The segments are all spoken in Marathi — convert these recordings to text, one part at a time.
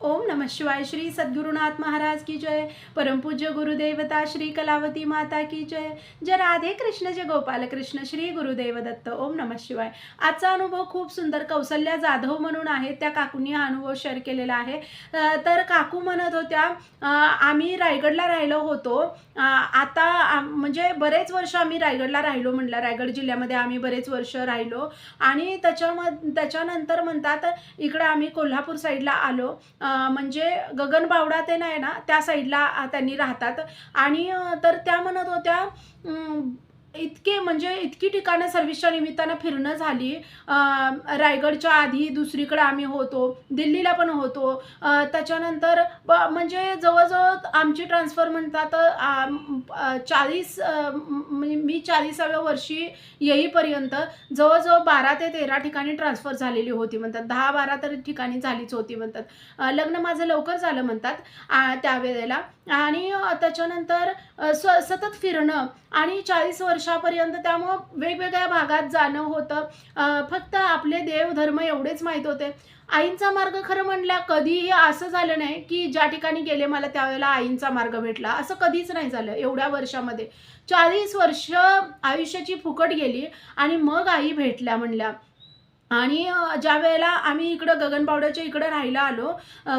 ओम नमः शिवाय श्री सद्गुरुनाथ महाराज की जय। परमपूज्य गुरुदेवता श्री कलावती माता की जय। जय राधे कृष्ण जय गोपाल कृष्ण श्री गुरुदेव दत्त ओम नमः शिवाय। आजचा अनुभव खूप सुंदर कौसल्या जाधव म्हणून आहे त्या काकूंनी हा अनुभव शेअर केलेला आहे. तर काकू म्हणत होत्या आम्ही रायगडला राहिलो होतो. आता म्हणजे बरेच वर्ष आम्ही रायगडला राहिलो म्हटलं रायगड जिल्ह्यामध्ये आम्ही बरेच वर्ष राहिलो. आणि त्याच्याम त्याच्यानंतर म्हणतात इकडं आम्ही कोल्हापूर साईडला आलो. म्हणजे गगनबावडा ते नाही ना त्या साईडला त्यांनी राहतात. आणि तर त्या म्हणत होत्या इतके म्हणजे इतकी ठिकाणं सर्व्हिसच्या निमित्तानं फिरणं झाली. रायगडच्या आधी दुसरीकडे आम्ही होतो दिल्लीला पण होतो. त्याच्यानंतर ब- म्हणजे जवळजवळ आमची ट्रान्सफर म्हणतात चाळीस म्हणजे मी चाळीसाव्या वर्षी येईपर्यंत जवळजवळ बारा ते तेरा ठिकाणी ट्रान्सफर झालेली होती म्हणतात. दहा बारा तर ठिकाणी झालीच होती म्हणतात. लग्न माझं लवकर झालं म्हणतात त्यावेळेला. आणि त्याच्यानंतर स सतत फिरणं आणि चाळीस वर्षापर्यंत त्यामुळं वेगवेगळ्या भागात जाणं होतं. फक्त आपले देवधर्म एवढेच माहीत होते. आईंचा मार्ग खरं म्हणल्या कधीही असं झालं नाही की ज्या ठिकाणी गेले मला त्यावेळेला आईंचा मार्ग भेटला. असं कधीच नाही झालं एवढ्या वर्षामध्ये. चाळीस वर्ष आयुष्याची फुकट गेली आणि मग आई भेटल्या म्हणल्या. आणि ज्या वेळेला आम्ही इकडं गगनबावड्याच्या इकडं राहायला आलो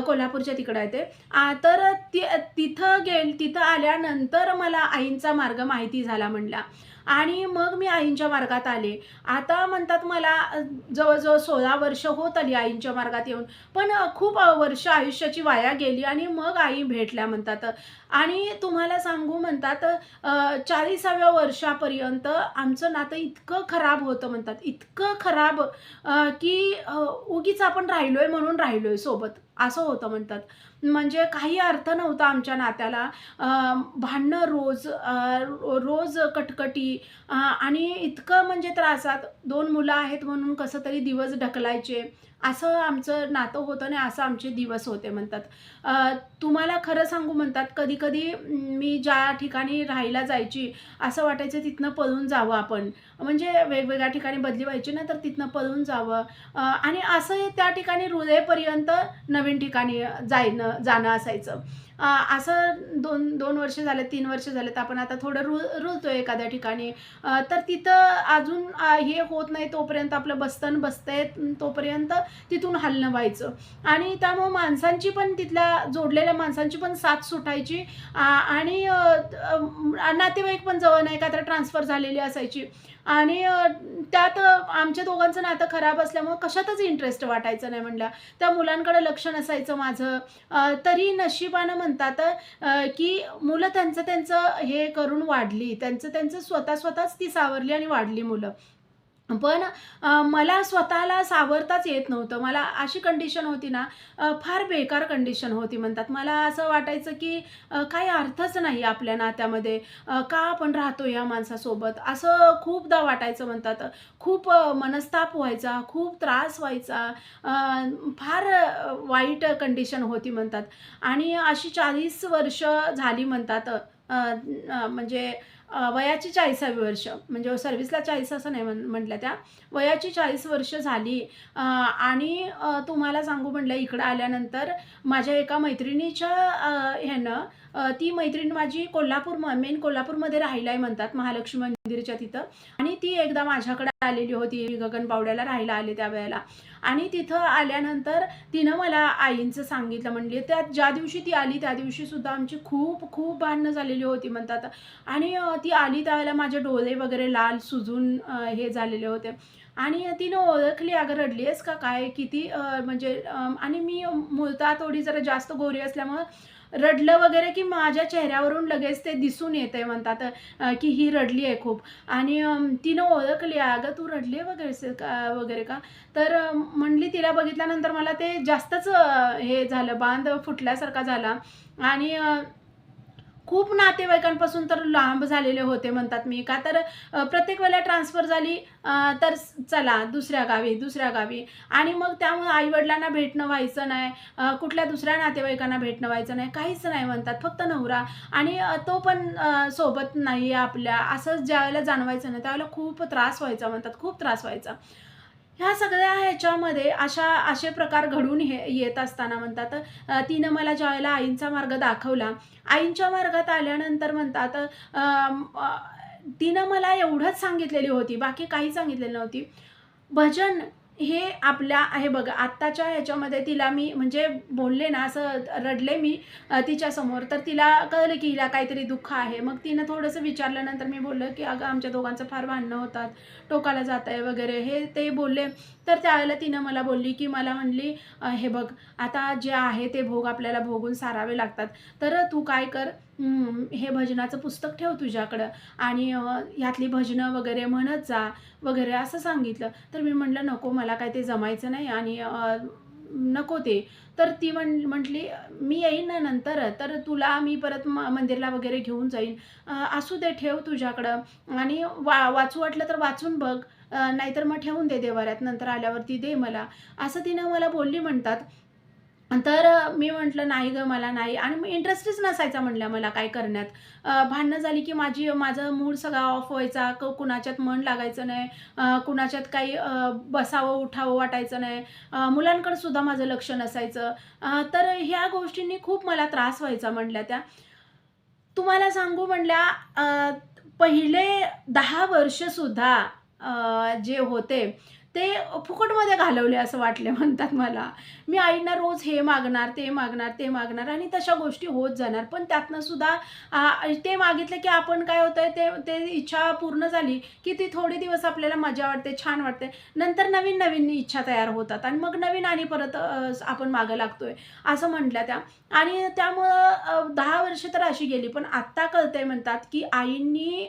कोल्हापूरच्या तिकडं आहे ते आ, तर ति तिथं गेल तिथं आल्यानंतर मला आईंचा मार्ग माहिती झाला म्हणला. आणि मग मी आईंच्या मार्गात आले. आता म्हणतात मला जवळजवळ सोळा वर्ष होत आली आईंच्या मार्गात येऊन. पण खूप वर्ष आयुष्याची वाया गेली आणि मग आई भेटल्या म्हणतात. आणि तुम्हाला सांगू म्हणतात चाळीसाव्या वर्षापर्यंत आमचं नातं इतकं खराब होतं म्हणतात. इतकं खराब की उगीच आपण राहिलोय म्हणून राहिलोय सोबत. असं होतं म्हणतात. म्हणजे काही अर्थ नव्हता आमच्या नात्याला. भांडणं रोज रोज कटकटी आणि इतकं म्हणजे त्रासात. दोन मुलं आहेत म्हणून कसं तरी दिवस ढकलायचे. असं आमचं नातं होतं आणि असं आमचे दिवस होते म्हणतात. तुम्हाला खरं सांगू म्हणतात कधी कधी मी ज्या ठिकाणी राहायला जायची असं वाटायचं तिथनं पळून जावं आपण. म्हणजे वेगवेगळ्या ठिकाणी बदली व्हायची ना तर तिथनं पळून जावं. आणि असं त्या ठिकाणी हृदयपर्यंत नवीन ठिकाणी जायनं जाणं असायचं. असं दोन दोन वर्ष झाले तीन वर्ष झाले तर आपण आता थोडं रु रुळतोय एखाद्या ठिकाणी. तर तिथं अजून हे होत नाही तोपर्यंत आपलं बसतन बसतंय तोपर्यंत तिथून हलणं व्हायचं. आणि त्यामुळं माणसांची पण तिथल्या जोडलेल्या माणसांची पण साथ सुटायची. आणि नातेवाईक पण जवळ नाही का तर ट्रान्सफर झालेली असायची. आणि त्यात आमच्या दोघांचं नातं खराब असल्यामुळं कशातच इंटरेस्ट वाटायचं नाही म्हणल्या त्या मुलांकडे लक्ष नसायचं माझं. तरी नशिबानं म्हणतात की मुलं त्यांचं त्यांचं हे करून वाढली. त्यांचं त्यांचं स्वतः स्वतःच ती सावरली आणि वाढली मुलं. पण मला स्वतःला सावरताच येत नव्हतं. मला अशी कंडिशन होती ना फार बेकार कंडिशन होती म्हणतात. मला असं वाटायचं की काही अर्थच नाही आपल्या नात्यामध्ये. का आपण राहतो या माणसासोबत? असं खूपदा वाटायचं म्हणतात. खूप मनस्ताप व्हायचा खूप त्रास व्हायचा. फार वाईट कंडिशन होती म्हणतात. आणि अशी चाळीस वर्ष झाली म्हणतात. म्हणजे वयाची चाळीसावी वर्ष. म्हणजे सर्व्हिसला चाळीस असं नाही म्हण म्हटलं त्या. वयाची चाळीस वर्ष झाली. आणि तुम्हाला सांगू म्हटलं इकडं आल्यानंतर माझ्या एका मैत्रिणीच्या ह्यानं ती मैत्रीण माझी कोल्हापूर मेन कोल्हापूरमध्ये राहिला आहे म्हणतात महालक्ष्मी मंदिरच्या तिथं. आणि ती एकदा माझ्याकडे आलेली होती गगनबावड्याला राहायला आले त्यावेळेला. आणि तिथं आल्यानंतर तिनं मला आईंचं सांगितलं म्हणली त्या ज्या दिवशी ती आली त्या दिवशी सुद्धा आमची खूप खूप भांडणं झालेली होती म्हणतात. आणि ती आली त्यावेळेला माझे डोळे वगैरे लाल सुजून हे झालेले होते. आणि तिनं ओळखली अगं रडली आहेस का? काय? किती म्हणजे आणि मी मुळता थोडी जरा जास्त गोरी असल्यामुळं रडलं वगैरे की माझ्या चेहऱ्यावरून लगेच ते दिसून येते म्हणतात की ही रडली आहे खूप. आणि तिनं ओळखली अगं तू रडली आहे वगैरे का वगैरे का? तर म्हणली तिला बघितल्यानंतर मला ते जास्तच हे झालं बांध फुटल्यासारखा झाला. आणि खूप नातेवाईकांपासून तर लांब झालेले होते म्हणतात मी. का तर प्रत्येक वेळेला ट्रान्सफर झाली तर चला दुसऱ्या गावी दुसऱ्या गावी. आणि मग त्यामुळे आईवडिलांना भेटणं व्हायचं नाही कुठल्या दुसऱ्या नातेवाईकांना भेटणं व्हायचं नाही काहीच नाही म्हणतात फक्त नवरा. आणि तो पण सोबत नाही आपल्या. असं ज्यावेळेला जाणवायचं नाही त्यावेळेला खूप त्रास व्हायचा म्हणतात खूप त्रास व्हायचा. ह्या सगळ्या ह्याच्यामध्ये अशा असे प्रकार घडून हे येत असताना म्हणतात तिनं मला ज्यावेळेला आईंचा मार्ग दाखवला आईंच्या मार्गात आल्यानंतर म्हणतात तिनं मला एवढंच सांगितलेली होती बाकी काही सांगितलेली नव्हती. भजन हे आपल्या हे बघा आत्ताच्या ह्याच्यामध्ये तिला मी म्हणजे बोलले ना असं रडले मी तिच्यासमोर. तर तिला कळलं की हिला काहीतरी दुःख आहे. मग तिनं थोडंसं विचारल्यानंतर मी बोललं की अगं आमच्या दोघांचं फार भांडणं होतात. टोकाला जात आहे वगैरे. हे ते बोलले. तर त्यावेळेला तिनं मला बोलली की मला म्हणली हे बघ आता जे आहे ते भोग आपल्याला भोगून सारावे लागतात. तर तू काय कर हे भजनाचं पुस्तक ठेव तुझ्याकडं. आणि ह्यातली भजनं वगैरे म्हणत जा वगैरे असं सांगितलं. तर मी म्हटलं नको मला काय ते जमायचं नाही आणि नको ते. तर ती म्हण म्हटली मी येईन ना नंतर तर तुला मी परत म मंदिरला वगैरे घेऊन जाईन. असू दे ठेव तुझ्याकडं. आणि वा वाचू वाटलं तर वाचून बघ. नाहीतर मग ठेवून दे देवाऱ्यात नंतर आल्यावरती दे मला. असं तिनं मला बोलली म्हणतात. तर मी म्हटलं नाही गं मला नाही. आणि मग इंटरेस्टच नसायचा म्हणल्या मला काय करण्यात? भांडणं झाली की माझी माझं मूड सगळा ऑफ व्हायचा. क कुणाच्यात मन लागायचं नाही. कुणाच्यात काही बसावं उठावं वाटायचं नाही. मुलांकडंसुद्धा मुलांकडे सुद्धा माझं लक्ष नसायचं. तर ह्या गोष्टींनी खूप मला त्रास व्हायचा म्हणल्या त्या. तुम्हाला सांगू म्हणल्या पहिले दहा वर्षसुद्धा जे होते ते फुकटमध्ये घालवले असं वाटले म्हणतात मला. मी आईंना रोज हे मागणार ते मागणार ते मागणार आणि तशा गोष्टी होत जाणार. पण त्यातनं सुद्धा ते मागितलं की आपण काय होतं ते ते इच्छा पूर्ण झाली की ती थोडे दिवस आपल्याला मजा वाटते छान वाटते. नंतर नवीन नवीन इच्छा तयार होतात आणि मग नवीन आणि परत आपण मागं लागतोय असं म्हटल्या त्या. आणि त्यामुळं दहा वर्ष तर अशी गेली पण आत्ता कळतंय म्हणतात की आईंनी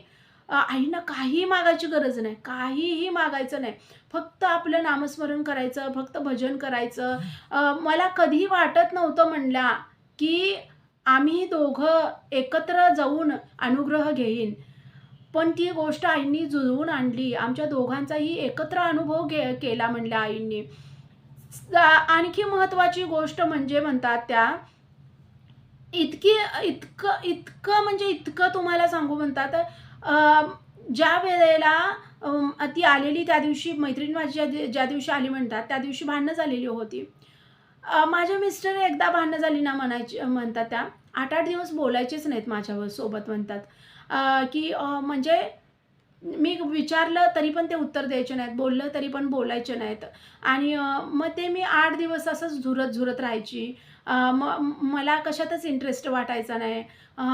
आईंना काही मागायची गरज नाही काहीही मागायचं नाही. फक्त आपलं नामस्मरण करायचं फक्त भजन करायचं. मला कधी वाटत नव्हतं म्हणला की आम्ही दोघं एकत्र जाऊन अनुग्रह घेईन. पण ती गोष्ट आईंनी जुळवून आणली. आमच्या दोघांचाही एकत्र अनुभव घे केला म्हणल्या आईंनी. आणखी महत्त्वाची गोष्ट म्हणजे म्हणतात त्या इतकी इतकं इतकं म्हणजे इतकं तुम्हाला सांगू म्हणतात ज्या वेळेला ती आलेली त्या दिवशी मैत्रीण माझी ज्या ज्या दिवशी आली म्हणतात त्या दिवशी भांडणं झालेली होती. माझ्या मिस्टर एकदा भांडणं झाली ना म्हणायची म्हणतात त्या. आठ आठ दिवस बोलायचेच नाहीत माझ्यावर सोबत म्हणतात. की म्हणजे मी विचारलं तरी पण ते उत्तर द्यायचे नाहीत बोललं तरी पण बोलायचे नाहीत. आणि मग ते मी आठ दिवस असंच झुरत झुरत राहायची. म मला कशातच इंटरेस्ट वाटायचा नाही.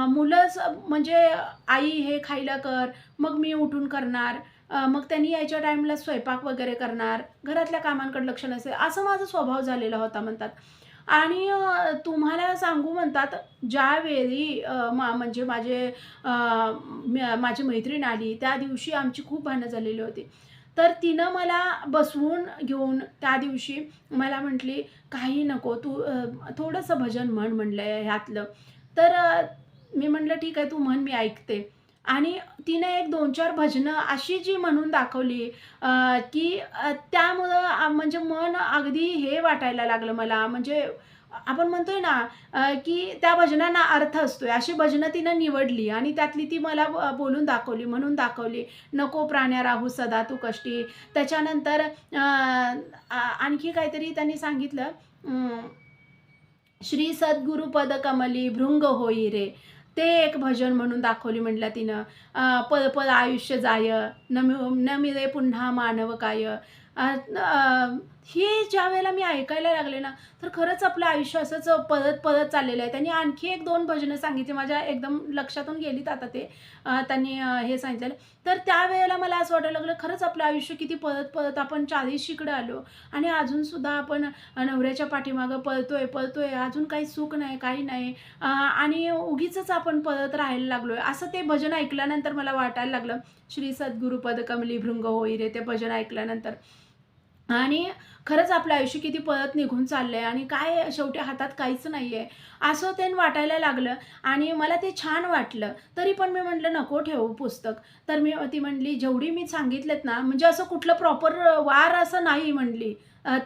मुलंच म्हणजे आई हे खायला कर मग मी उठून करणार. मग त्यांनी यायच्या टाईमला स्वयंपाक वगैरे करणार घरातल्या कामांकडे लक्ष नसेल असं माझा स्वभाव झालेला होता म्हणतात. आणि तुम्हाला सांगू म्हणतात ज्यावेळी मा म्हणजे माझे माझी मैत्रीण आली त्या दिवशी आमची खूप भांडणं झालेली होती. तर तिनं मला बसवून घेऊन त्या दिवशी मला म्हटली काही नको तू थोडंसं भजन म्हण म्हणलं ह्यातलं. तर मी म्हटलं ठीक आहे तू म्हण मी ऐकते. आणि तिनं एक दोन चार भजनं अशी जी म्हणून दाखवली की त्यामुळं म्हणजे मन अगदी हे वाटायला लागलं मला. म्हणजे आपण म्हणतोय ना की त्या भजनांना अर्थ असतोय. अशी भजनं तिनं निवडली आणि त्यातली ती मला बोलून दाखवली म्हणून दाखवली. नको प्राण्या राहू सदा तू कष्टी. त्याच्यानंतर आणखी काहीतरी त्यांनी सांगितलं श्री सद्गुरुपद कमली भृंग होई रे. ते एक भजन म्हणून दाखवली म्हटलं तिनं. पद पद आयुष्य जाय न मि- मिळे पुन्हा मानव काय. हे ज्या वेळेला मी ऐकायला लागले ना तर खरंच आपलं आयुष्य असंच पदत पदत चाललेलं आहे. त्यांनी आणखी एक दोन भजनं सांगितली. माझ्या एकदम लक्षातून गेलीत आता ते. त्यांनी हे सांगितलेलं. तर त्यावेळेला मला असं वाटायला लागलं खरंच आपलं आयुष्य किती पदत पळत आपण चाळीशीकडे आलो. आणि अजूनसुद्धा आपण नवऱ्याच्या पाठीमागं पळतोय पळतोय. अजून काही सुख नाही काही नाही. आणि उगीच आपण पळत राहायला लागलो आहे असं ते भजन ऐकल्यानंतर मला वाटायला लागलं श्री सद्गुरुपद कमली भृंग होई रे ते भजन ऐकल्यानंतर. आणि खरंच आपलं आयुष्य किती पळत निघून चाललं आहे आणि काय शेवटी हातात काहीच नाही आहे असं ते वाटायला लागलं आणि मला ते छान वाटलं. तरी पण मी म्हटलं नको ठेवू पुस्तक. तर मी ती म्हणली जेवढी मी सांगितलेत ना म्हणजे असं कुठलं प्रॉपर वार असं नाही म्हणली.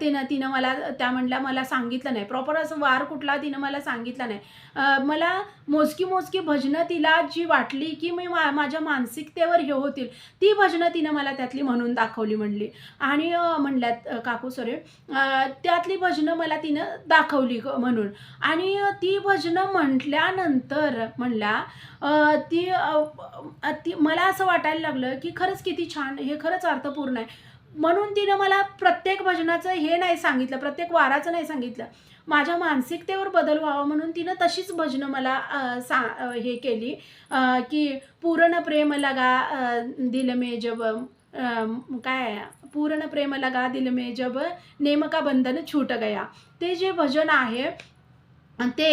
तिनं तिनं मला त्या म्हणल्या मला सांगितलं नाही. प्रॉपर असं वार कुठला तिनं मला सांगितलं नाही. मला मोजकी मोजकी भजनं तिला जी वाटली की मी मा माझ्या मानसिकतेवर हे होतील ती भजनं तिनं मला त्यातली म्हणून दाखवली म्हणली. आणि म्हणल्यात काकू सरे त्यातली भजनं मला तिनं दाखवली ग- म्हणून. आणि ती भजनं म्हटल्यानंतर म्हणल्या ती ती मला असं वाटायला लागलं की खरंच किती छान हे खरंच अर्थपूर्ण आहे. म्हणून तिनं मला प्रत्येक भजनाचं हे नाही सांगितलं प्रत्येक वाराचं नाही सांगितलं. माझ्या मानसिकतेवर बदल व्हावा म्हणून तिनं तशीच भजनं मला सा हे केली. की पूर्ण प्रेम लगा दिल मे जब काय पूर्ण प्रेम लगा दिल मे जब नेमका बंधन छूट गया. ते जे भजन आहे ते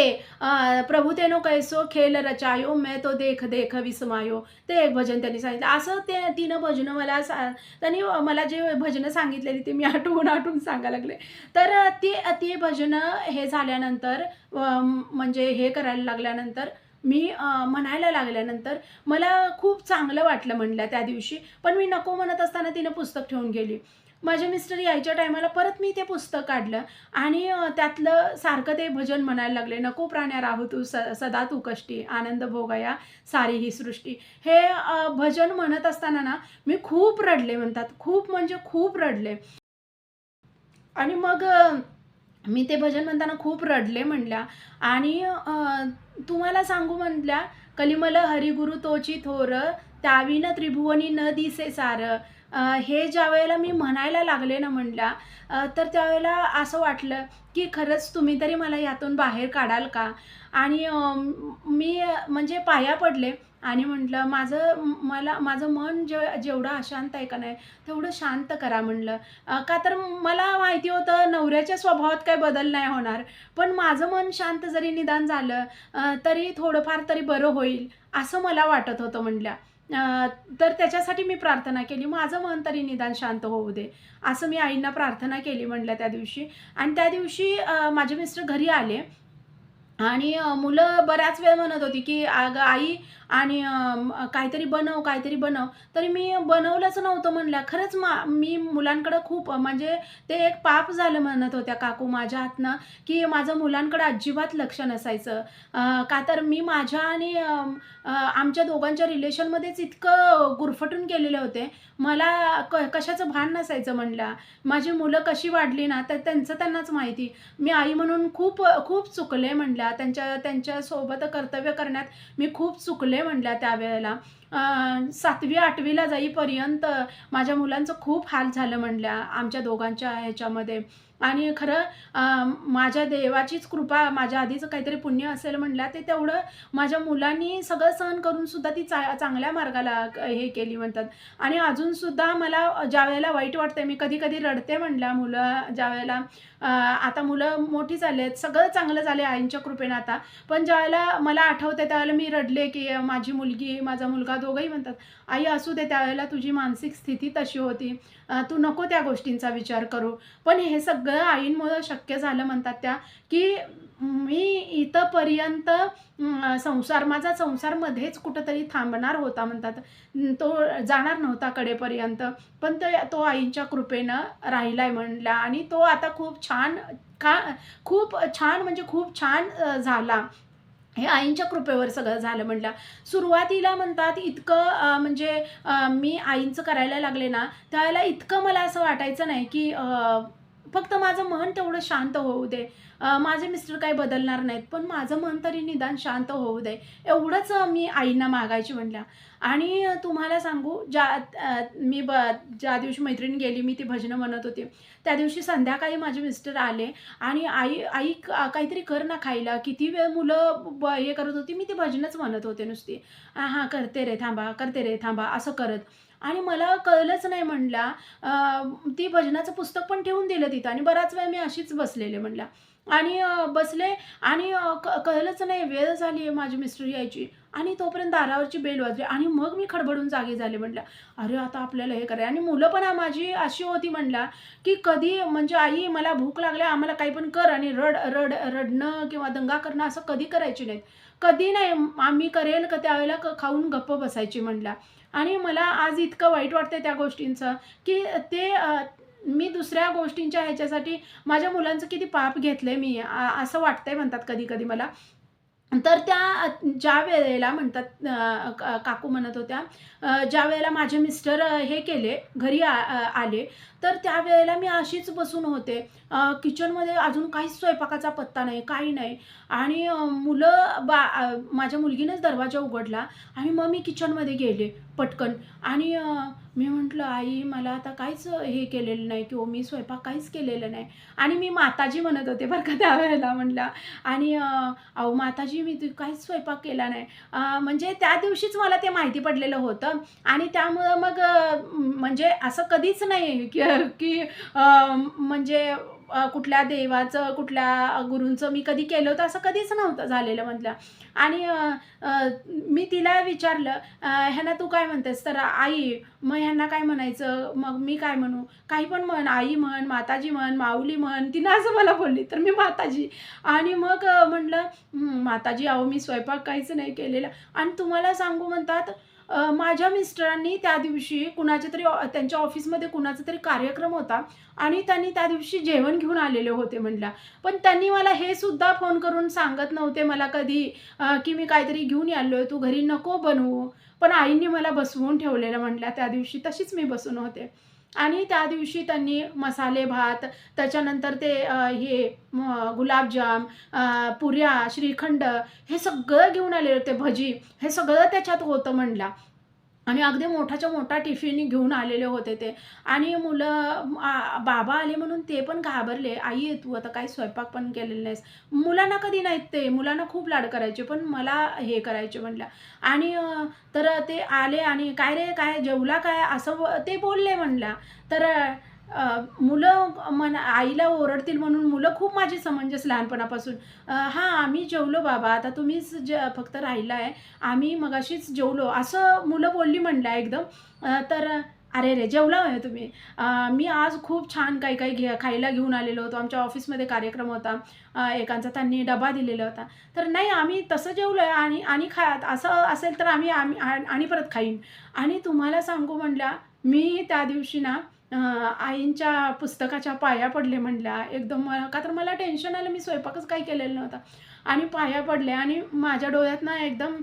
प्रभू तेनो कैसो खेल रचायो मैं तो देख देख विस्मायो. ते एक भजन त्यांनी सांगितलं. असं ते तिनं भजनं मला सा त्यांनी मला जे भजनं सांगितलेली ते मी आठवून आठवून सांगायला लागले. तर ते ती ती भजनं हे झाल्यानंतर म्हणजे हे करायला लागल्यानंतर मी म्हणायला लागल्यानंतर मला खूप चांगलं वाटलं म्हणलं त्या दिवशी. पण मी नको म्हणत असताना तिनं पुस्तक ठेवून गेली. माझे मिस्टर यायच्या टायमाला परत मी ते पुस्तक काढलं आणि त्यातलं सारखं ते भजन म्हणायला लागले नको प्राण्या राहू तू स सदा तू कष्टी आनंद भोगाया सारी ही सृष्टी. हे भजन म्हणत असताना ना मी खूप रडले म्हणतात खूप म्हणजे खूप रडले. आणि मग मी ते भजन म्हणताना खूप रडले म्हणल्या आणि तुम्हाला सांगू म्हणल्या कलिमल हरिगुरु तोची थोर त्याविन त्रिभुवनी न दिसे सार हे ज्या वेळेला मी म्हणायला लागले ना म्हणल्या तर त्यावेळेला असं वाटलं की खरंच तुम्ही तरी मला यातून बाहेर काढाल का? आणि मी म्हणजे पाया पडले आणि म्हटलं माझं मला माझं मन जे जेवढं अशांत आहे का नाही तेवढं शांत करा म्हणलं का तर मला माहिती होतं नवऱ्याच्या स्वभावात काही बदल नाही होणार पण माझं मन शांत जरी निदान झालं तरी थोडंफार तरी बरं होईल असं मला वाटत होतं म्हटलं तर त्याच्यासाठी मी प्रार्थना केली. माझं मन तरी निदान शांत होऊ दे. असं मी आईंना प्रार्थना केली म्हणलं त्या दिवशी. आणि त्या दिवशी माझे मिस्टर घरी आले. आणि मुलं बऱ्याच वेळ म्हणत होती की अगं आई आणि काहीतरी बनव काहीतरी बनव. तरी मी बनवलंच नव्हतं म्हणल्या खरंच मा मी मुलांकडं खूप म्हणजे ते एक पाप झालं म्हणत होत्या काकू माझ्या हातनं की माझं मुलांकडं अजिबात लक्ष नसायचं. का तर मी माझ्या आणि आमच्या दोघांच्या रिलेशनमध्येच इतकं गुरफटून गेलेले होते. मला क कशाचं भान नसायचं म्हणल्या माझी मुलं कशी वाढली ना तर त्यांचं त्यांनाच माहिती. मी आई म्हणून खूप खूप चुकले म्हणल्या त्यांच्या त्यांच्यासोबत कर्तव्य करण्यात मी खूप चुकले म्हणल्या त्यावेळेला. सातवी आठवीला जाईपर्यंत माझ्या मुलांचं खूप हाल झालं म्हणल्या आमच्या दोघांच्या ह्याच्यामध्ये. आणि खरं माझ्या देवाचीच कृपा माझ्या आधीचं काहीतरी पुण्य असेल म्हणल्या ते तेवढं माझ्या मुलांनी सगळं सहन करून सुद्धा ती चा चांगल्या मार्गाला हे केली म्हणतात. आणि अजूनसुद्धा मला ज्या वेळेला वाईट वाटते मी कधी कधी रडते म्हणल्या मुलं ज्या वेळेला आता मुलं मोठी झाली आहेत सगळं चांगलं झाले आईंच्या कृपेनं आता पण ज्यावेळेला मला आठवते त्यावेळेला मी रडले की माझी मुलगी माझा मुलगा दोघंही म्हणतात आई असू दे त्यावेळेला तुझी मानसिक स्थिती तशी होती. तू नको त्या गोष्टींचा विचार करू. पण हे सगळं आईंमुळं शक्य झालं म्हणतात त्या की मी इथंपर्यंत संसार माझा संसारमध्येच कुठंतरी थांबणार होता म्हणतात. तो जाणार नव्हता कडेपर्यंत. पण ते तो आईंच्या कृपेनं राहिलाय म्हणला आणि तो आता खूप छान का खूप छान म्हणजे खूप छान झाला. हे आईंच्या कृपेवर सगळं झालं म्हटलं सुरुवातीला म्हणतात इतकं म्हणजे मी आईंचं करायला लागले ना त्यावेळेला इतकं मला असं वाटायचं नाही की फक्त माझं मन तेवढं शांत होऊ दे. माझे मिस्टर काही बदलणार नाहीत पण माझं मन तरी निदान शांत होऊ दे. एवढंच मी आईंना मागायची म्हणल्या. आणि तुम्हाला सांगू ज्या मी ब ज्या दिवशी मैत्रीण गेली मी ती भजनं म्हणत होती. त्या दिवशी संध्याकाळी माझे मिस्टर आले आणि आई आई काहीतरी कर ना खायला. किती वेळ मुलं ब हे करत होती मी ती भजनच म्हणत होते नुसती. हां करते रे थांबा करते रे थांबा असं करत. आणि मला कळलंच नाही म्हणला. ती भजनाचं पुस्तक पण ठेवून दिलं तिथं आणि बराच वेळ मी अशीच बसलेले म्हणला. आणि बसले आणि क कळलंच नाही वेळ झाली आहे माझी मिस्टर यायची. आणि तोपर्यंत दारावरची बेल वाजली आणि मग मी खडबडून जागी झाले म्हटलं अरे आता आपल्याला हे करायचं. आणि मुलं पण माझी अशी होती म्हणल्या की कधी म्हणजे आई मला भूक लागल्या आम्हाला काही पण कर आणि रड रड रडणं किंवा दंगा करणं असं कधी करायची नाहीत. कधी नाही आम्ही करेल का त्यावेळेला क खाऊन गप्प बसायची म्हणल्या आणि मला आज इतकं वाईट वाटतं त्या गोष्टींचं की ते मी दुसऱ्या गोष्टींच्या ह्याच्यासाठी माझ्या मुलांचं किती पाप घेतलंय मी असं वाटतंय म्हणतात कधी कधी मला. तर त्या ज्या वेळेला म्हणतात का- काकू म्हणत होत्या ज्या वेळेला माझे मिस्टर हे केले घरी आ- आले तर त्यावेळेला मी अशीच बसून होते. किचनमध्ये अजून काहीच स्वयंपाकाचा पत्ता नाही काही नाही. आणि मुलं बा माझ्या मुलगीनेच दरवाजा उघडला आणि मग मी किचनमध्ये गेले पटकन. आणि मी म्हटलं आई मला आता काहीच हे केलेलं नाही किंवा मी स्वयंपाक काहीच केलेलं नाही. आणि मी माताजी म्हणत होते बरं का त्यावेळेला म्हटलं. आणि अहो माताजी मी तू काहीच स्वयंपाक केला नाही. म्हणजे त्या दिवशीच मला ते माहिती पडलेलं होतं. आणि त्यामुळं मग म्हणजे असं कधीच नाही की की म्हणजे कुठल्या देवाचं कुठल्या गुरूंचं मी कधी केलं होतं असं कधीच नव्हतं झालेलं म्हटलं आणि मी तिला विचारलं ह्यांना तू काय म्हणतेस? तर आई मग ह्यांना काय म्हणायचं? मग मी काय म्हणू? काही पण म्हण आई म्हण माताजी म्हण माऊली म्हण तिनं असं मला बोलली तर मी माताजी. आणि मग म्हटलं माताजी अहो मी स्वयंपाक काहीच नाही केलेला. आणि तुम्हाला सांगू म्हणतात माझ्या मिस्टरांनी त्या दिवशी कुणाच्या तरी त्यांच्या ऑफिसमध्ये कुणाचा तरी कार्यक्रम होता आणि त्यांनी त्या दिवशी जेवण घेऊन आलेले होते म्हटलं. पण त्यांनी मला हे सुद्धा फोन करून सांगत नव्हते मला कधी की मी काहीतरी घेऊन आलोय तू घरी नको बनवू. पण आईंनी मला बसवून ठेवलेलं म्हटलं. त्या दिवशी तशीच मी बसून होते. आणि त्या दिवशी त्यांनी मसाले भात त्याच्यानंतर ते हे गुलाबजाम पुऱ्या श्रीखंड हे सगळं घेऊन आले होते भजी. हे सगळं त्याच्यात होतं म्हणला. आणि अगदी मोठाच्या मोठा टिफिन घेऊन आलेले होते ते. आणि मुलं बाबा आले म्हणून ते पण घाबरले. आई तू आता काही स्वयंपाक पण केलेला नाहीस. मुलांना कधी नाहीत ते. मुलांना खूप लाड करायचे पण मला हे करायचे म्हणल्या. आणि तर ते आले आणि काय रे काय जेवला काय? असं ते बोलले म्हणला तर मुलं मन आईला ओरडतील म्हणून मुलं खूप माझी समंजस लहानपणापासून. हां आम्ही जेवलो बाबा आता तुम्हीच जे फक्त राहिला आहे आम्ही मगाशीच जेवलो. असं मुलं बोलली म्हणलं एकदम. तर अरे रे जेवला आहे तुम्ही? मी आज खूप छान काही काही घे खायला घेऊन आलेलो होतो. आमच्या ऑफिसमध्ये कार्यक्रम होता. एकांचा त्यांनी डबा दिलेला होता. तर नाही आम्ही तसं जेवलो आहे आणि आणि खा असं असेल तर आम्ही आम्ही आणि परत खाईन. आणि तुम्हाला सांगू म्हणल्या मी त्या दिवशी ना आईंच्या पुस्तकाच्या पाया पडले म्हणल्या. एकदम मला का तर मला टेन्शन आलं मी स्वयंपाकच काही केलेलं नव्हता. आणि पाया पडले आणि माझ्या डोळ्यात ना एकदम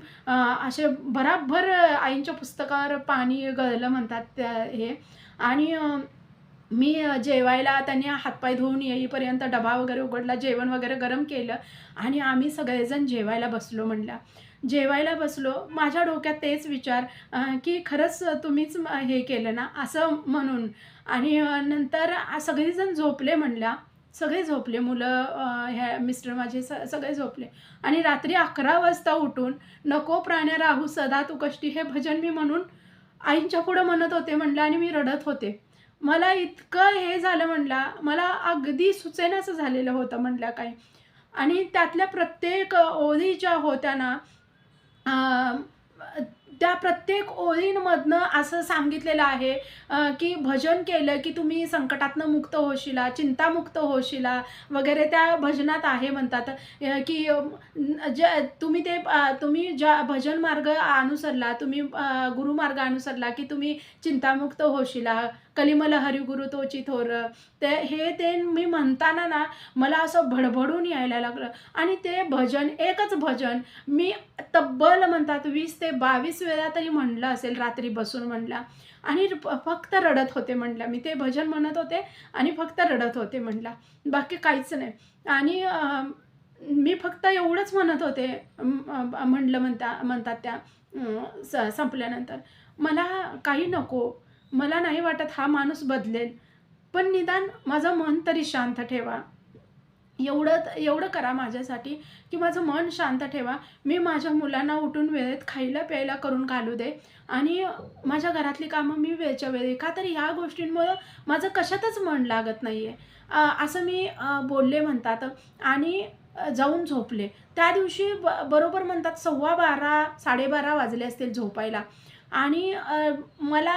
असे भराभर आईंच्या पुस्तकावर पाणी गळलं म्हणतात त्या हे. आणि मी जेवायला त्यांनी हातपाय धुवून येईपर्यंत डबा वगैरे उघडला जेवण वगैरे गरम केलं आणि आम्ही सगळेजण जेवायला बसलो म्हणल्या. जेवायला बसलो माझ्या डोक्यात तेच विचार की खरंच तुम्हीच हे केलं ना असं म्हणून. आणि नंतर सगळेजण झोपले म्हणल्या. सगळे झोपले. मुलं ह्या मिस्टर माझे स सगळे झोपले. आणि रात्री अकरा वाजता उठून नको प्राण्या राहू सदा तू कष्टी. हे भजन मी म्हणून आईंच्या पुढं म्हणत होते म्हणलं आणि मी रडत होते. मला इतकं हे झालं म्हणला मला अगदी सुचेनाचं झालेलं होतं म्हणल्या काय आणि त्यातल्या प्रत्येक ओळी ज्या होत्या ना त्या प्रत्येक ओळींमधनं असं सांगितलेलं आहे की भजन केलं की तुम्ही संकटातनं मुक्त होशिला चिंतामुक्त होशीला वगैरे त्या भजनात आहे म्हणतात. की ज तुम्ही ते तुम्ही ज्या भजन मार्ग अनुसरला तुम्ही गुरुमार्ग अनुसरला की तुम्ही चिंतामुक्त होशीला. कलिमल हरिगुरु तोची थोर. ते हे ते मी म्हणताना ना मला असं भडभडून यायला लागलं. आणि ते भजन एकच भजन मी तब्बल म्हणतात वीस ते बावीस वेळा तरी म्हणलं असेल रात्री बसून म्हणला. आणि फक्त रडत होते म्हणलं. मी ते भजन म्हणत होते आणि फक्त रडत होते म्हणला. बाकी काहीच नाही. आणि मी फक्त एवढंच म्हणत होते म्हणलं म्हणता म्हणतात त्या स संपल्यानंतर. मला काही नको. मला नाही वाटत हा माणूस बदलेल. पण निदान माझं मन तरी शांत ठेवा. एवढं एवढं करा माझ्यासाठी की माझं मन शांत ठेवा. मी माझ्या मुलांना उठून वेळेत खायला प्यायला करून घालू दे. आणि माझ्या घरातली कामं मी वेळच्या वेळी का तर ह्या गोष्टींमुळं माझं कशातच मन लागत नाही आहे असं मी बोलले म्हणतात आणि जाऊन झोपले. त्या दिवशी ब बरोबर म्हणतात सव्वा बारा साडेबारा वाजले असतील झोपायला. आणि मला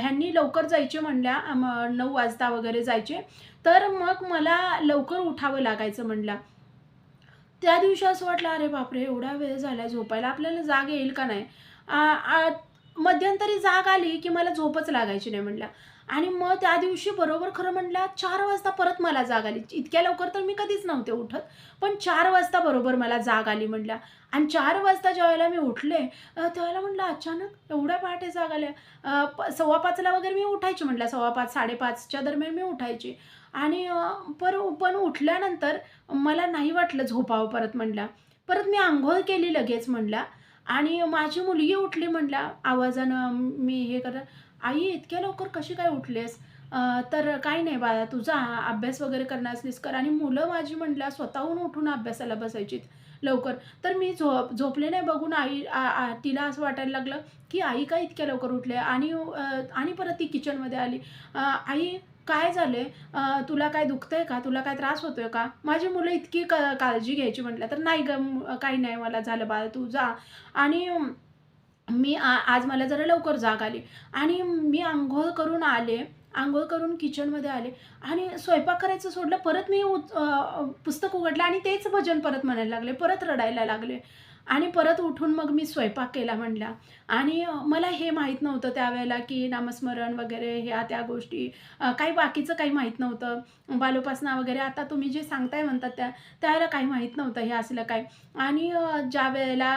ह्यांनी लवकर जायचे म्हणल्या नऊ वाजता वगैरे जायचे. तर मग मला लवकर उठावं लागायचं म्हणलं त्या दिवशी असं वाटलं अरे बापरे एवढा वेळ झाला झोपायला आपल्याला जाग येईल का नाही? मध्यंतरी जाग आली की मला झोपच लागायची नाही म्हणलं आणि मग त्या दिवशी बरोबर खरं म्हटलं चार वाजता परत मला जाग आली. इतक्या लवकर तर मी कधीच नव्हते उठत. पण चार वाजता बरोबर मला जाग आली म्हटल्या आणि चार वाजता ज्यावेळेला मी उठले त्यावेळेला म्हटलं अचानक एवढ्या पहाटे जाग आल्या. प सव्वा पाचला वगैरे मी उठायची म्हटलं सव्वा पाच साडेपाचच्या दरम्यान मी उठायची. आणि पर पण उठल्यानंतर मला नाही वाटलं झोपावं परत म्हटलं परत मी आंघोळ केली लगेच म्हटलं आणि माझी मुलगी उठली म्हटल्या आवाजानं मी हे करत आई इतक्या लवकर कशी काय उठलेस? तर काही नाही बाळा तुझा अभ्यास वगैरे करणार असलीस कर. आणि मुलं माझी म्हटल्या स्वतःहून उठून अभ्यासाला बसायची लवकर. तर मी झोप झोपले नाही बघून आई आ, आ, तिला असं वाटायला लागलं की आई काय इतक्या लवकर उठले? आणि आणि परत ती किचनमध्ये आली. आई काय झाले तुला काय दुखतंय का? तुला काय त्रास होतोय का? माझी मुलं इतकी का काळजी घ्यायची म्हटलं तर नाही ग काही नाही मला झालं बाळा तू जा. आणि मी आ आज मला जरा लवकर जाग आली. आणि मी आंघोळ करून आले आंघोळ करून किचनमध्ये आले. आणि स्वयंपाक करायचं सोडलं परत मी पुस्तक उघडलं आणि तेच भजन परत म्हणायला लागले परत रडायला लागले. आणि परत उठून मग मी स्वयंपाक केला म्हणला. आणि मला हे माहीत नव्हतं त्यावेळेला की नामस्मरण वगैरे ह्या त्या गोष्टी काही बाकीचं काही माहीत नव्हतं. बालोपासना वगैरे आता तुम्ही जे सांगताय म्हणतात त्या त्यावेळेला काही माहीत नव्हतं हे असलं काय. आणि ज्या वेळेला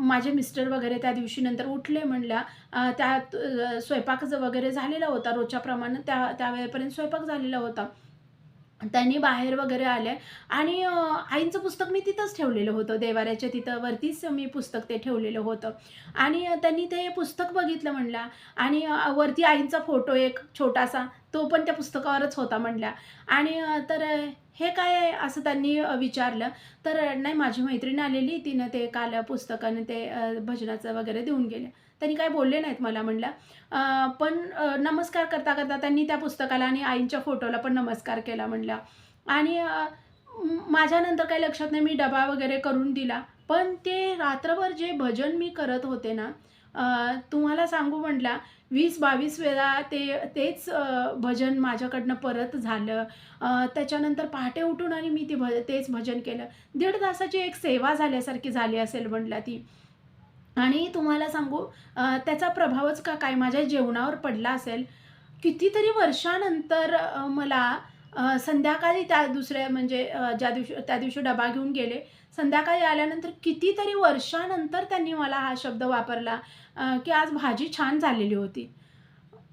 माझे मिस्टर वगैरे त्या दिवशी नंतर उठले म्हणल्या त्या त्यात स्वयंपाक वगैरे झालेला होता रोजच्याप्रमाणे त्या त्यावेळेपर्यंत स्वयंपाक झालेला होता. त्यांनी बाहेर वगैरे आले. आणि आईंचं पुस्तक मी तिथंच ठेवलेलं होतं. देवाऱ्याच्या तिथं वरतीच मी पुस्तक ते ठेवलेलं होतं. आणि त्यांनी ते पुस्तक बघितलं म्हणला. आणि वरती आईंचा फोटो एक छोटासा तो पण त्या पुस्तकावरच होता म्हणल्या आणि तर हे काय आहे? असं त्यांनी विचारलं. तर नाही माझी मैत्रीण आलेली. तिनं ते काल पुस्तकानं ते भजनाचं वगैरे देऊन गेलं. त्यांनी काय बोलले नाहीत मला म्हणलं. पण नमस्कार करता करता त्यांनी त्या पुस्तकाला आणि आईंच्या फोटोला पण नमस्कार केला म्हणल्या आणि माझ्यानंतर काही लक्षात नाही मी डबा वगैरे करून दिला. पण ते रात्रभर जे भजन मी करत होते ना तुम्हाला सांगू म्हटला वीस बावीस वेळा ते तेच भजन माझ्याकडनं परत झालं. त्याच्यानंतर पहाटे उठून आणि मी ते भ तेच भजन केलं. दीड तासाची एक सेवा झाल्यासारखी झाली असेल म्हटलं ती. आणि तुम्हाला सांगू त्याचा प्रभावच का काय माझ्या जेवणावर पडला असेल? कितीतरी वर्षानंतर मला संध्याकाळी त्या दुसऱ्या म्हणजे ज्या दिवशी त्या दिवशी डबा घेऊन गेले संध्याकाळी आल्यानंतर कितीतरी वर्षानंतर त्यांनी मला हा शब्द वापरला की आज भाजी छान झालेली होती.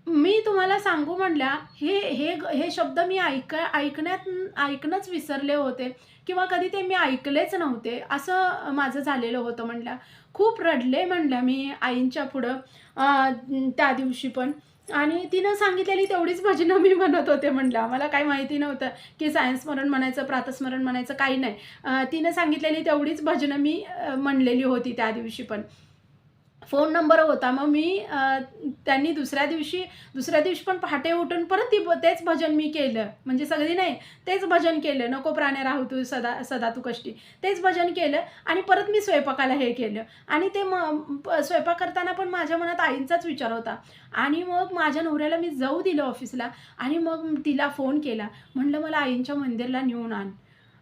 मी तुम्हाला सांगू म्हणल्या हे हे हे शब्द मी ऐक ऐकण्यात ऐकणंच विसरले होते किंवा कधी ते मी ऐकलेच नव्हते असं माझं झालेलं होतं म्हणल्या. खूप रडले म्हणल्या मी आईंच्या पुढं त्या दिवशी पण. आणि तिनं सांगितलेली तेवढीच भजनं मी म्हणत होते म्हणलं. मला काही माहिती नव्हतं की सायन्स स्मरण म्हणायचं प्रातस्मरण म्हणायचं काही नाही. तिनं सांगितलेली तेवढीच भजनं मी म्हणलेली होती त्या दिवशी पण. फोन नंबर होता. मग मी त्यांनी दुसऱ्या दिवशी दुसऱ्या दिवशी पण पहाटे उठून परत ती तेच भजन मी केलं. म्हणजे सगळी नाही तेच भजन केलं. नको प्राणे राहू तू सदा सदा तू कष्टी. तेच भजन केलं आणि परत मी स्वयंपाकाला हे केलं. आणि ते म स्वयंपाक करताना पण माझ्या मनात आईंचाच विचार होता. आणि मग माझ्या नवऱ्याला मी जाऊ दिलं ऑफिसला आणि मग तिला फोन केला. म्हणलं मला आईंच्या मंदिरला नेऊन आण.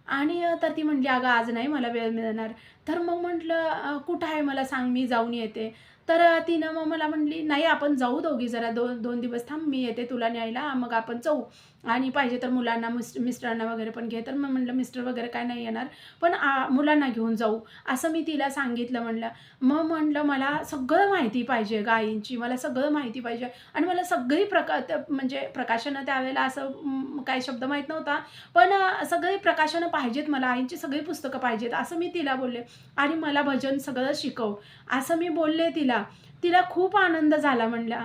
आणि तर ती म्हणली अगं आज नाही मला वेळ मिळणार. तर मग म्हटलं कुठं आहे मला सांग मी जाऊन येते. तर तिनं मग मला म्हणली नाही आपण जाऊ दोघी जरा दोन दोन दिवस थांब मी येते तुला न्यायला मग आपण जाऊ. आणि पाहिजे तर मुलांना मिस्ट मिस्टरांना वगैरे पण घे. तर मग म्हटलं मिस्टर वगैरे काय नाही येणार पण आ, मुलांना घेऊन जाऊ. असं मी तिला सांगितलं म्हणलं. मग म्हणलं मला सगळं माहिती पाहिजे गायींची मला सगळं माहिती पाहिजे. आणि मला सगळी प्रका म्हणजे प्रकाशनं त्यावेळेला असं काही काय शब्द माहीत नव्हता. पण सगळी प्रकाशनं पाहिजेत मला आईंची सगळी पुस्तकं पाहिजेत असं मी तिला बोलले. आणि मला भजन सगळं शिकव. असं मी बोलले तिला. तिला खूप आनंद झाला म्हणल्या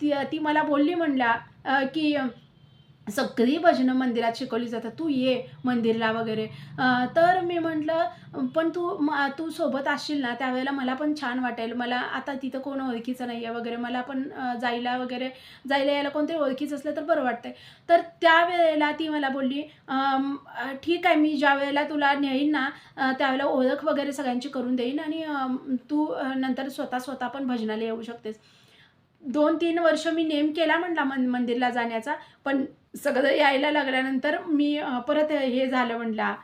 ती ती मला बोलली म्हणल्या की सगळी भजनं मंदिरात शिकवली जातात. तू ये मंदिरला वगैरे. तर मी म्हटलं पण तू म तू सोबत असशील ना त्यावेळेला मला पण छान वाटेल. मला आता तिथं कोण ओळखीचं नाही आहे वगैरे. मला पण जायला वगैरे जायला यायला कोणतरी ओळखीचं असलं तर बरं वाटतंय. तर त्यावेळेला ती मला बोलली ठीक आहे मी ज्या वेळेला तुला नेईन ना त्यावेळेला ओळख वगैरे सगळ्यांची करून देईन आणि तू नंतर स्वतः स्वतः पण भजनाला येऊ शकतेस. दोन तीन वर्ष मी नेम केला म्हणला मन मंदिरला जाण्याचा पण सगळं यायला लागल्यानंतर मी परत हे झालं म्हणला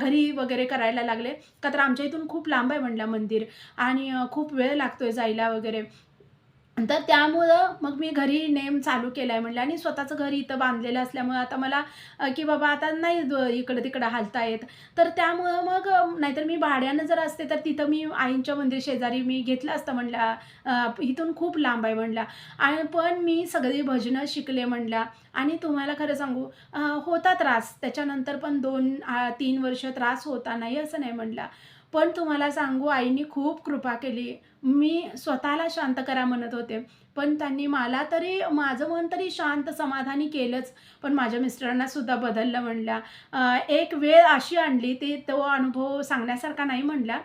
घरी वगैरे करायला लागले. का तर आमच्या इथून खूप लांब आहे म्हणलं मंदिर आणि खूप वेळ लागतो आहे जायला वगैरे. तर त्यामुळं मग मी घरी नेम चालू केला आहे म्हणलं आणि स्वतःचं घर इथं बांधलेलं असल्यामुळं आता मला की बाबा आता नाही द- इकडं तिकडं हालता येत. तर त्यामुळं मग नाहीतर मी भाड्यानं जर असते तर तिथं मी आईंच्या मंदिर शेजारी मी घेतलं असतं म्हणला इथून खूप लांब आहे म्हणला. आणि पण मी सगळी भजनं शिकले म्हणला. आणि तुम्हाला खरं सांगू होता त्रास. त्याच्यानंतर पण दोन तीन वर्ष त्रास होता नाही असं नाही म्हणला. पण तुम्हाला सांगू आईने खूप कृपा केली. मी स्वतःला शांत करा म्हणत होते. पण त्यांनी मला तरी माझं मन तरी शांत समाधानी केलंच. पण माझ्या मिस्टरांना सुद्धा बदललं म्हणल्या. एक वेळ अशी आणली ते तो अनुभव सांगण्यासारखा नाही म्हणला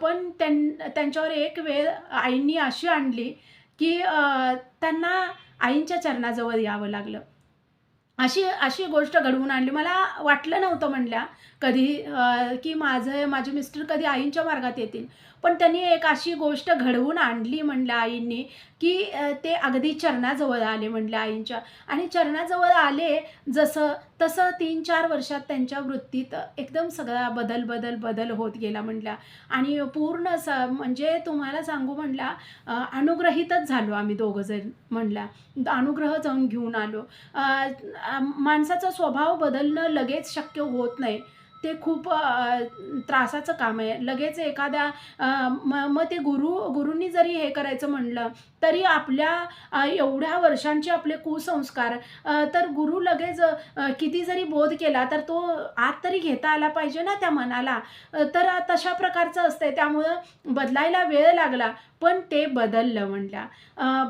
पण त्यां त्यांच्यावर एक वेळ आईंनी अशी आणली की त्यांना आईंच्या चरणाजवळ यावं लागलं. अशी अशी गोष्ट घडवून आणली. मला वाटलं नव्हतं म्हणल्या कधी की माझं माझे मिस्टर कधी आईंच्या मार्गात येतील. पण त्यांनी एक अशी गोष्ट घडवून आणली म्हणल्या आईंनी की ते अगदी चरणाजवळ आले म्हणल्या आईंच्या. आणि चरणाजवळ आले जसं तसं तीन चार वर्षात त्यांच्या वृत्तीत एकदम सगळा बदल बदल बदल होत गेला म्हणल्या आणि पूर्ण स म्हणजे तुम्हाला सांगू म्हणला अनुग्रहितच झालो आम्ही दोघंजण म्हणला. अनुग्रह जाऊन घेऊन आलो. माणसाचा स्वभाव बदलणं लगेच शक्य होत नाही. ते खूप त्रासाचं काम आहे. लगेच एखाद्या मग ते गुरु गुरूंनी जरी हे करायचं म्हणलं तरी आपल्या एवढ्या वर्षांचे आपले कुसंस्कार तर गुरु लगेच किती जरी बोध केला तर तो आत तरी घेता आला पाहिजे ना त्या मनाला. तर तशा प्रकारचं असतंय. त्यामुळं बदलायला वेळ लागला पण ते बदललं म्हणल्या.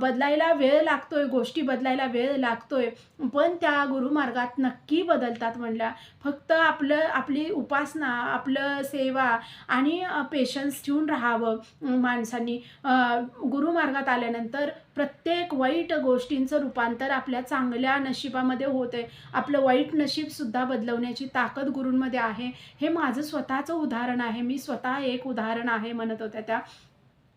बदलायला वेळ लागतोय गोष्टी बदलायला वेळ लागतोय पण त्या गुरुमार्गात नक्की बदलतात म्हणल्या. फक्त आपलं आपली उपासना आपलं सेवा आणि पेशन्स ठेवून राहावं. माणसांनी गुरुमार्गात आल्यानंतर प्रत्येक वाईट गोष्टींचं रूपांतर आपल्या चांगल्या नशिबामध्ये होते आपलं वाईट नशीबसुद्धा बदलवण्याची ताकद गुरूंमध्ये आहे. हे माझं स्वतःचं उदाहरण आहे. मी स्वतः एक उदाहरण आहे म्हणत होत्या त्या.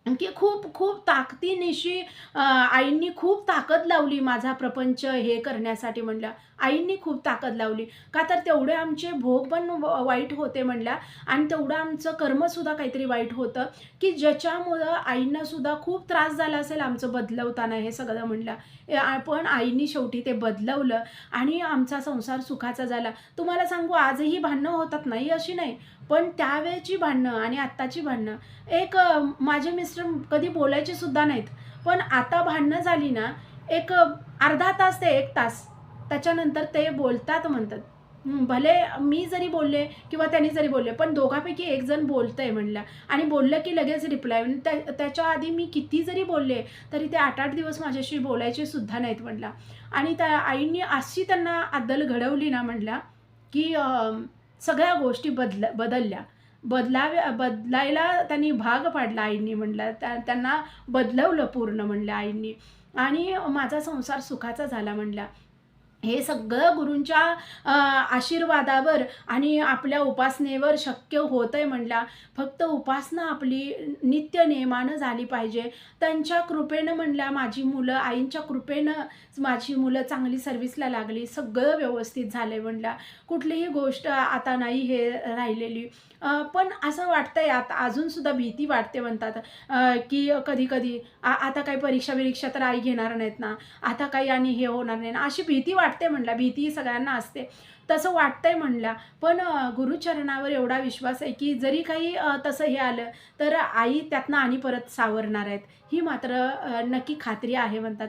की खूप खूप ताकदीनिशी आईंनी खूप ताकद लावली माझा प्रपंच हे करण्यासाठी म्हणल्या. आईंनी खूप ताकद लावली. का तर तेवढे आमचे भोग पण व- वाईट होते म्हणल्या. आणि तेवढं आमचं कर्मसुद्धा काहीतरी वाईट होतं की ज्याच्यामुळं आईंनासुद्धा खूप त्रास झाला असेल आमचं बदलवताना हे सगळं म्हणलं पण आईनी शेवटी ते बदलवलं आणि आमचा संसार सुखाचा झाला. तुम्हाला सांगू आजही भांडणं होतात नाही अशी नाही पण त्यावेळची भांडणं आणि आत्ताची भांडणं एक माझे मिस्टर कधी बोलायचे सुद्धा नाहीत. पण आता भांडणं झाली ना एक अर्धा तास ते एक तास त्याच्यानंतर ते बोलतात म्हणतात. भले मी जरी बोलले किंवा त्यांनी जरी बोलले पण दोघांपैकी एक जण बोलतंय म्हणल्या. आणि बोललं की लगेच रिप्लाय त्या त्याच्या आधी मी किती जरी बोलले तरी ते आठ आठ दिवस माझ्याशी बोलायचे सुद्धा नाहीत म्हणला आणि त्या आईंनी अशी त्यांना अद्दल घडवली ना म्हणल्या की सगळ्या गोष्टी बदल बदलल्या. बदलाव्या बदलायला त्यांनी भाग पाडला आईंनी म्हणलं त्या त्यांना बदलवलं पूर्ण म्हणलं आईंनी. आणि माझा संसार सुखाचा झाला म्हणल्या. हे सगळं गुरूंच्या आशीर्वादावर आणि आपल्या उपासनेवर शक्य होतं आहे म्हणल्या फक्त उपासना आपली नित्य नियमानं झाली पाहिजे. त्यांच्या कृपेनं म्हणल्या माझी मुलं आईंच्या कृपेनं माझी मुलं चांगली सर्व्हिसला लागली. सगळं व्यवस्थित झालं आहे म्हणल्या कुठलीही गोष्ट आता नाही हे राहिलेली. पण असं वाटतंय आता अजूनसुद्धा भीती वाटते म्हणतात की कधी कधी आता काही परीक्षा बिरीक्षा तर आई घेणार नाहीत ना आता काही आणि हे होणार नाही ना अशी भीती वाटते म्हणल्या भीती सगळ्यांना असते. तसं वाटतंय म्हणल्या पण गुरुचरणावर एवढा विश्वास आहे की जरी काही तसं हे आलं तर आई त्यातनं आणि परत सावरणार आहेत. ही मात्र नक्की खात्री आहे म्हणतात.